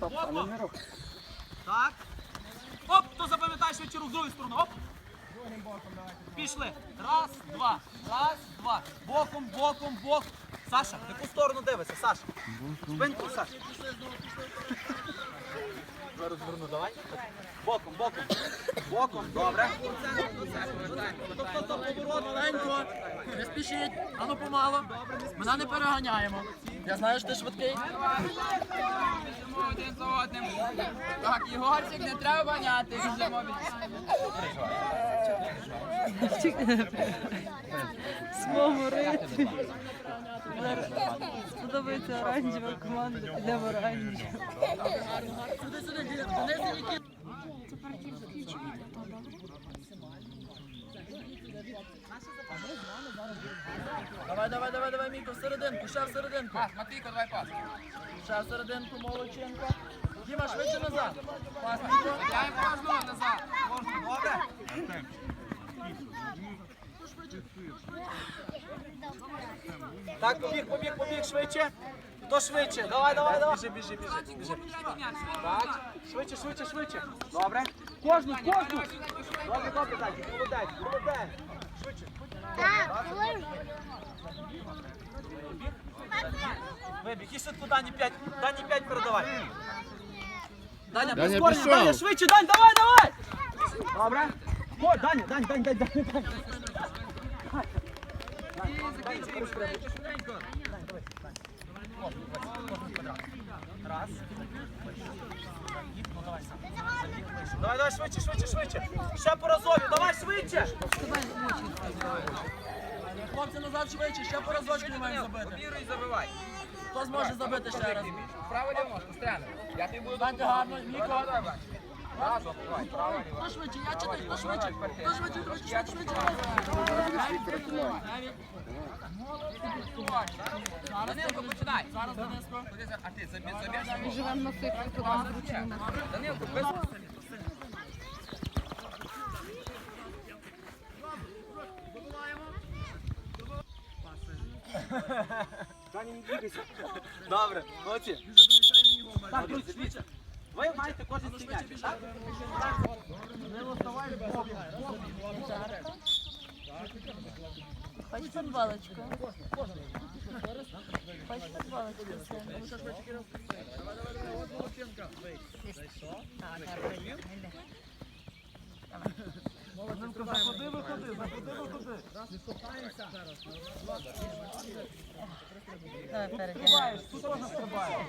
Оп, оп, оп. Так. Оп, хто запам'ятає швидше рух з другої. Оп. Пішли. Раз, два. Раз, два. Боком, боком, боком. Саша, в яку сторону дивишся, Саша? Спинку, Саша. Зараз зверну, давай. Боком, боком. Боком, добре. Тобто, то поворот. Маленько, не спішіть, а ну помало. Мене не переганяємо. Я знаю, що ти швидкий. Біжимо один за одним. Так, Ігорчик, не треба ганяти, біжимо від... Свого рити. Сподобається оранжева команда, донеси Нікіт. Давай, давай, давай, давай, Міко, в серединку, ще в серединку. Пас, Матвійко, давай пас. Ще в серединку, молодчинка. Діма, швидше назад. Пас, Міко. Я їм кожного назад. Добре. Так, побіг, побіг, побіг швидше. Хто швидше? Давай, давай, давай. Біжи, біжи, біжи. біжи. Так, швидше, швидше, швидше. Добре. Кожну, кожну. Добре, добре, так, молодець, молодець. Швидше. Вибіг, і швидко Дані 5, Дані 5 передавай. Даня, Даня прискорення, пішов. Даня, швидше, Дань, давай, давай. Добре. О, Даня, Дань, Дань, Дань, Дань, Раз. Давай, давай, швидше, швидше, швидше. Ще по разові, давай швидше. Хлопці назад швидше, ще по разочку ми маємо забити. Побіруй, забивай. Хто зможе забити ще раз? Право ліво, стріляне. Я тобі буду... Станьте гарно, Міко. Давай, давай. Разом, давай, право ліво. Хто швидше? Я чи ти? Хто швидше? Хто швидше? Швидше, швидше, швидше. Данилко, починай. Зараз, Дениско. А ти забіж, забіж? Живемо на цих куди зручно. Данилко, без... Добре, молодці. Так, друзі, дивіться. Ви маєте кожен свій м'яч, так? Хочеш футболочку? Хочеш футболочку? сину? Заходи, виходи, заходи, виходи. Давай, перед. Стрибаєш, тут теж стрибаєш.